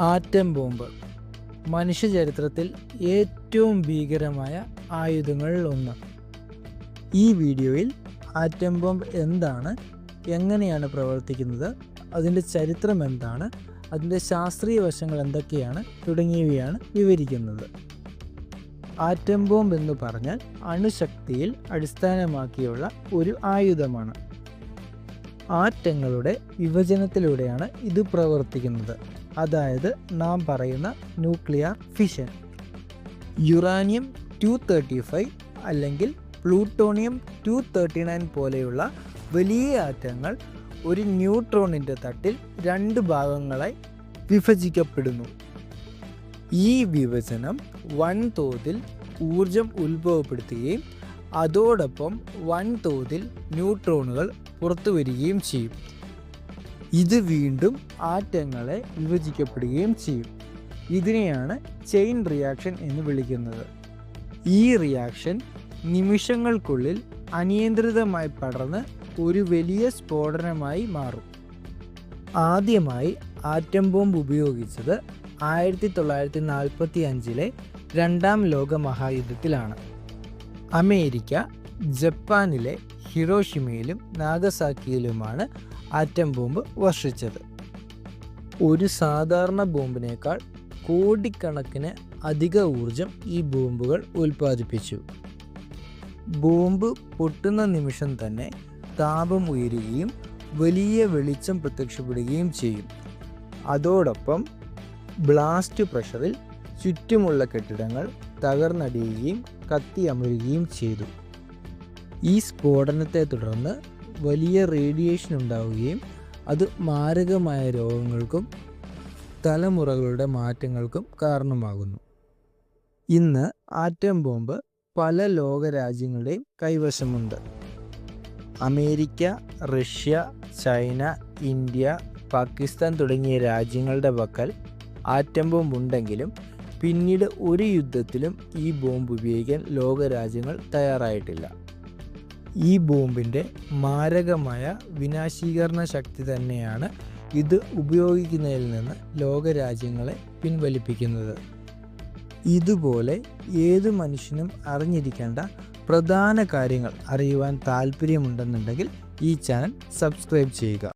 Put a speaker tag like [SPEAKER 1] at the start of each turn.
[SPEAKER 1] Atom bomb. മനുഷ്യ ചരിത്രത്തിൽ ഏറ്റവും ഭീകരമായ ആയുധങ്ങളിൽ ഒന്ന്. ഈ വീഡിയോയിൽ ആറ്റം ബോംബ് എന്താണ് എങ്ങനെയാണ് പ്രവർത്തിക്കുന്നത് അതിന്റെ ചരിത്രം എന്താണ് അതിന്റെ ശാസ്ത്രീയ വശങ്ങൾ എന്തൊക്കെയാണ് തുടങ്ങിയവയാണ് വിവരിക്കുന്നത്. ആറ്റം ബോംബ് എന്ന് പറഞ്ഞാൽ അണുശക്തിയിൽ അടിസ്ഥാനമാക്കിയുള്ള ഒരു ആയുധമാണ്. ആറ്റങ്ങളുടെ വിഭജനത്തിലൂടെയാണ് ഇത് പ്രവർത്തിക്കുന്നത്. അതായത് നാം പറയുന്ന nuclear fission uranium two thirty five അല്ലെങ്കിൽ പ്ലൂട്ടോണിയം ടു തേർട്ടി നയൻ പോലെയുള്ള വലിയ ആറ്റങ്ങൾ ഒരു ന്യൂട്രോണിന്റെ തട്ടിൽ രണ്ട് ഭാഗങ്ങളായി വിഭജിക്കപ്പെടുന്നു. ഈ വിഭജനം വൻതോതിൽ ഊർജം ഉത്ഭവപ്പെടുത്തുകയും അതോടൊപ്പം വൻതോതിൽ ന്യൂട്രോണുകൾ പുറത്തു വരികയും ചെയ്യും. ഇത് വീണ്ടും ആറ്റങ്ങളെ വിഭജിക്കപ്പെടുകയും ചെയ്യും. ഇതിനെയാണ് ചെയിൻ റിയാക്ഷൻ എന്ന് വിളിക്കുന്നത്. ഈ റിയാക്ഷൻ നിമിഷങ്ങൾക്കുള്ളിൽ അനിയന്ത്രിതമായി പടർന്ന് ഒരു വലിയ സ്ഫോടനമായി മാറും. ആദ്യമായി ആറ്റം ബോംബ് ഉപയോഗിച്ചത് ആയിരത്തി തൊള്ളായിരത്തി നാൽപ്പത്തി അഞ്ചിലെ രണ്ടാം ലോക മഹായുദ്ധത്തിലാണ്. അമേരിക്ക ജപ്പാനിലെ ഹിറോഷിമയിലും നാഗസാക്കിയിലുമാണ് ആറ്റം ബോംബ് വർഷിച്ചത്. ഒരു സാധാരണ ബോംബിനേക്കാൾ കോടിക്കണക്കിന് അധിക ഊർജം ഈ ബോംബുകൾ ഉൽപ്പാദിപ്പിച്ചു. ബോംബ് പൊട്ടുന്ന നിമിഷം തന്നെ താപം ഉയരുകയും വലിയ വെളിച്ചം പ്രത്യക്ഷപ്പെടുകയും ചെയ്യും. അതോടൊപ്പം ബ്ലാസ്റ്റ് പ്രഷറിൽ ചുറ്റുമുള്ള കെട്ടിടങ്ങൾ തകർന്നടിയുകയും കത്തിയമരുകയും ചെയ്തു. ഈ സ്ഫോടനത്തെ തുടർന്ന് വലിയ റേഡിയേഷൻ ഉണ്ടാവുകയും അത് മാരകമായ രോഗങ്ങൾക്കും തലമുറകളുടെ മാറ്റങ്ങൾക്കും കാരണമാകുന്നു. ഇന്ന് ആറ്റം ബോംബ് പല ലോകരാജ്യങ്ങളുടെയും കൈവശമുണ്ട്. America Russia China India Pakistan തുടങ്ങിയ രാജ്യങ്ങളുടെ പക്കൽ ആറ്റം ബോംബ് ഉണ്ടെങ്കിലും പിന്നീട് ഒരു യുദ്ധത്തിലും ഈ ബോംബ് ഉപയോഗിക്കാൻ ലോകരാജ്യങ്ങൾ തയ്യാറായിട്ടില്ല. ഈ ബോംബിന്റെ മാരകമായ വിനാശീകരണ ശക്തി തന്നെയാണ് ഇത് ഉപയോഗിക്കുന്നതിൽ നിന്ന് ലോകരാജ്യങ്ങളെ പിൻവലിപ്പിക്കുന്നത്. ഇതുപോലെ ഏത് മനുഷ്യനും അറിഞ്ഞിരിക്കേണ്ട പ്രധാന കാര്യങ്ങൾ അറിയുവാൻ താല്പര്യമുണ്ടെന്നുണ്ടെങ്കിൽ ഈ ചാനൽ സബ്സ്ക്രൈബ് ചെയ്യുക.